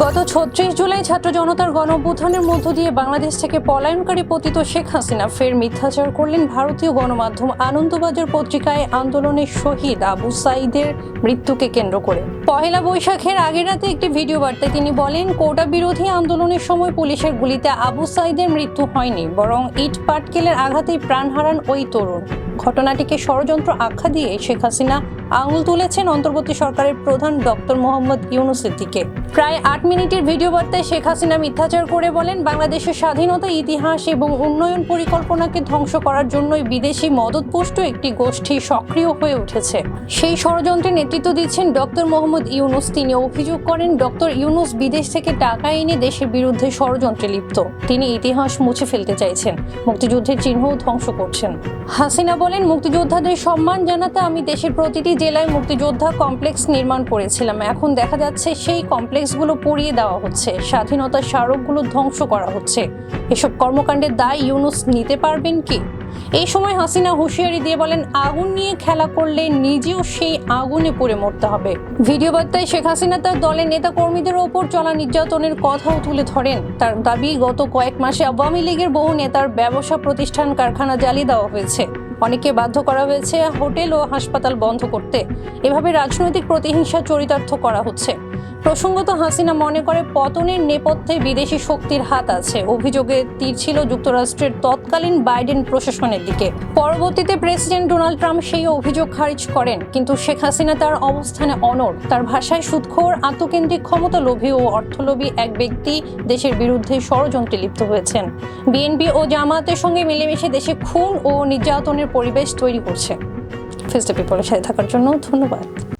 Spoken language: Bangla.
গত ছত্রিশ জুলাই ছাত্র জনতার গণ অভ্যুত্থানের মধ্য দিয়ে বাংলাদেশ থেকে পলায়নকারী পতিত শেখ হাসিনা ফের মিথ্যাচার করলেন ভারতীয় গণমাধ্যম আনন্দবাজার পত্রিকায় আন্দোলনের শহীদ আবু সাইদের মৃত্যুকে কেন্দ্র করে। পহেলা বৈশাখের আগের রাতে একটি ভিডিও বার্তায় তিনি বলেন, কোটা বিরোধী আন্দোলনের সময় পুলিশের গুলিতে আবু সাইদের মৃত্যু হয়নি, বরং ইট পাটকেলের আঘাতেই প্রাণ হারান ওই তরুণ। ঘটনাটিকে ষড়যন্ত্র আখ্যা দিয়ে শেখ হাসিনা আঙুল তুলেছেন অন্তর্বর্তী সরকারের প্রধান ডক্টর মোহাম্মদ ইউনুসের দিকে প্রায় আট মিনিটের ভিডিও বার্তায় শেখ হাসিনা মিথ্যাচার করে বলেন, বাংলাদেশের স্বাধীনতা, ইতিহাস এবং উন্নয়ন পরিকল্পনাকে ধ্বংস করার জন্যই বিদেশি মদতপুষ্ট একটি গোষ্ঠী সক্রিয় হয়ে উঠেছে। সেই ষড়যন্ত্রে নেতৃত্ব দিচ্ছেন ডক্টর মোহাম্মদ ইউনুস। তিনি অভিযোগ করেন ডক্টর ইউনুস বিদেশ থেকে টাকা এনে দেশের বিরুদ্ধে ষড়যন্ত্রে লিপ্ত। তিনি ইতিহাস মুছে ফেলতে চাইছেন, মুক্তিযুদ্ধের চিহ্নও ধ্বংস করছেন। হাসিনা বলেন, মুক্তিযোদ্ধাদের সম্মান জানাতে আমি দেশের প্রতিটি জেলায় মুক্তিযোদ্ধা কমপ্লেক্স নির্মাণ করেছিলাম। এখন দেখা যাচ্ছে সেই কমপ্লেক্সগুলো পুড়িয়ে দেওয়া হচ্ছে। স্বাধীনতার স্মারকগুলো ধ্বংস করা হচ্ছে। এসব কর্মকাণ্ডের দায় ইউনুস নিতে পারবেন কি? এই সময় হাসিনা হুঁশিয়ারি দিয়ে বলেন, আগুন নিয়ে খেলা করলে নিজেও সেই আগুনে পড়ে মরতে হবে। ভিডিও বার্তায় শেখ হাসিনা তার দলের নেতা কর্মীদের ওপর চলা নির্যাতনের কথাও তুলে ধরেন। তার দাবি, গত কয়েক মাসে আওয়ামী লীগের বহু নেতার ব্যবসা, প্রতিষ্ঠান, কারখানা জ্বালিয়ে দেওয়া হয়েছে। অনেকে বাধ্য করা হয়েছে হোটেল ও হাসপাতাল বন্ধ করতে। এভাবে রাজনৈতিক প্রতিহিংসা চরিতার্থ করা হচ্ছে। প্রসঙ্গত হাসিনা মনে করে পতনের নেপথ্যে বিদেশি শক্তির হাত আছে। অভিযোগে তীর ছিল যুক্তরাষ্ট্রের তৎকালীন বাইডেন প্রশাসনের দিকে। পরবর্তীতে প্রেসিডেন্ট ডোনাল্ড ট্রাম্প সেই অভিযোগ খারিজ করেন। কিন্তু শেখ হাসিনা তার অবস্থানে অনড়। তার ভাষায় সুদখোর, আত্মকেন্দ্রিক ক্ষমতা লোভী ও অর্থলোভী এক ব্যক্তি দেশের বিরুদ্ধে ষড়যন্ত্রে লিপ্ত হয়েছেন। বিএনপি ও জামায়াতের সঙ্গে মিলেমিশে দেশে খুন ও নির্যাতনের পরিবেশ তৈরি করছে। ফেস্টে পিপলের সাথে থাকার জন্য ধন্যবাদ।